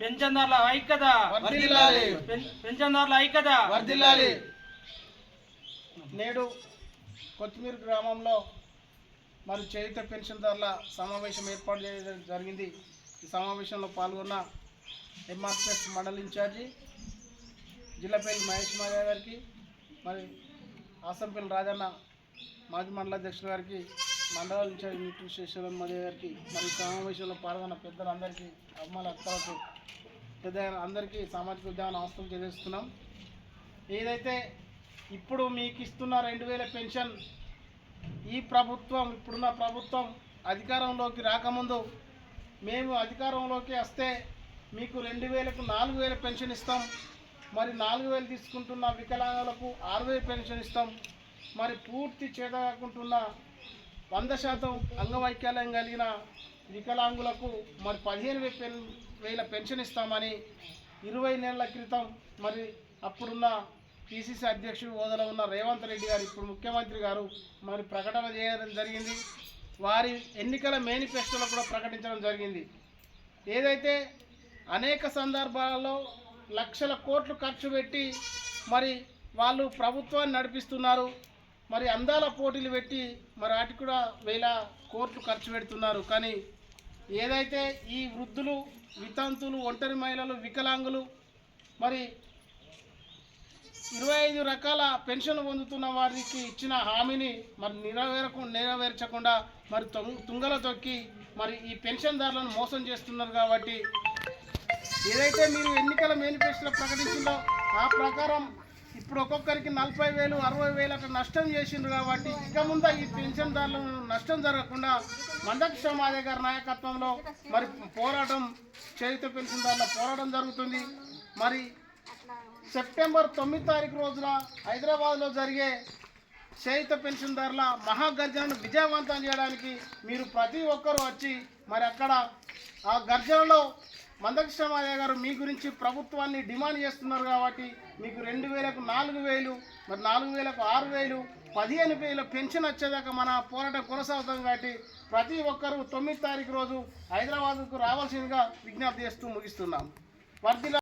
పెన్షన్దారుల ఐక్యత. వర్ధిల్లాలి. పెన్- పెన్షన్దారుల ఐక్యత. వర్ధిల్లాలి. నేడు కొత్తిమీర గ్రామంలో మరి చేయుత పెన్షన్దారుల సమావేశం ఏర్పాటు చేయడం జరిగింది. ఈ సమావేశంలో పాల్గొన్న MRPS mandal in charge Jillapalli Mahesh Madhav గారికి మరి ఆసంపల్లి రాజన్న మాజీ మండల అధ్యక్షుల గారికి మండల ఇన్ఛార్జి శేషవరం మధు గారికి మరి సమావేశంలో పాల్గొన్న పెద్దలందరికీ అమ్మాల అక్కలకు పెద్ద అందరికీ సామాజిక ఉద్యమం అవసరం చేస్తున్నాం ఏదైతే ఇప్పుడు మీకు ఇస్తున్న రెండు వేల పెన్షన్ ఈ ప్రభుత్వం ఇప్పుడున్న ప్రభుత్వం అధికారంలోకి రాకముందు మేము అధికారంలోకి వస్తే మీకు రెండు వేలకు నాలుగు వేల పెన్షన్ ఇస్తాం. మరి నాలుగు వేలు తీసుకుంటున్న వికలాంగులకు ఆరు వేలు పెన్షన్ ఇస్తాం. మరి పూర్తి చేదకుంటున్న వంద శాతం అంగవైకల్యం కలిగిన వికలాంగులకు మరి పదిహేను వే- వేల పెన్షన్ ఇస్తామని ఇరవై నెలల క్రితం మరి అప్పుడున్న పిసిసి అధ్యక్షుడు హోదాలో ఉన్న రేవంత్ రెడ్డి గారు ఇప్పుడు ముఖ్యమంత్రి గారు మరి ప్రకటన చేయడం జరిగింది. వారి ఎన్నికల మేనిఫెస్టోలో కూడా ప్రకటించడం జరిగింది. ఏదైతే అనేక సందర్భాలలో లక్షల కోట్లు ఖర్చు పెట్టి మరి వాళ్ళు ప్రభుత్వాన్ని నడిపిస్తున్నారు మరి అందాల పోటీలు పెట్టి మరి వాటికి కూడా వేల కోట్లు ఖర్చు పెడుతున్నారు. కానీ ఏదైతే ఈ వృద్ధులు వితంతులు ఒంటరి మహిళలు వికలాంగులు మరి ఇరవై ఐదు రకాల పెన్షన్ పొందుతున్న వారికి ఇచ్చిన హామీని మరి నెరవేరకు నెరవేర్చకుండా మరి తుంగల తొక్కి మరి ఈ పెన్షన్దారులను మోసం చేస్తున్నారు కాబట్టి ఏదైతే మీరు ఎన్నికల మేనిఫెస్టోలో ప్రకటించిందో ఆ ప్రకారం ఇప్పుడు ఒక్కొక్కరికి నలభై వేలు అరవై వేలు అట్లా నష్టం చేసిండ్రు కాబట్టి ఇక ముందు ఈ పెన్షన్దారులను నష్టం జరగకుండా మందక్ సమాధి గారి నాయకత్వంలో మరి పోరాటం చేయుత పెన్షన్దారుల పోరాటం జరుగుతుంది. మరి సెప్టెంబర్ తొమ్మిది తారీఖు రోజున హైదరాబాద్లో జరిగే చేయుత పెన్షన్దారుల మహాగర్జనను విజయవంతం చేయడానికి మీరు ప్రతి ఒక్కరూ వచ్చి మరి అక్కడ ఆ గర్జనలో మందకృష్ణమాయ గారు మీ గురించి ప్రభుత్వాన్ని డిమాండ్ చేస్తున్నారు కాబట్టి మీకు రెండు వేలకు నాలుగు వేలు మరి నాలుగు వేలకు ఆరు వేలు పదిహేను వేల పెన్షన్ వచ్చేదాకా మన పోరాటం కొనసాగుతాం కాబట్టి ప్రతి ఒక్కరూ తొమ్మిది తారీఖు రోజు హైదరాబాద్కు రావాల్సిందిగా విజ్ఞప్తి చేస్తూ ముగిస్తున్నాం. వర్ధిల్ల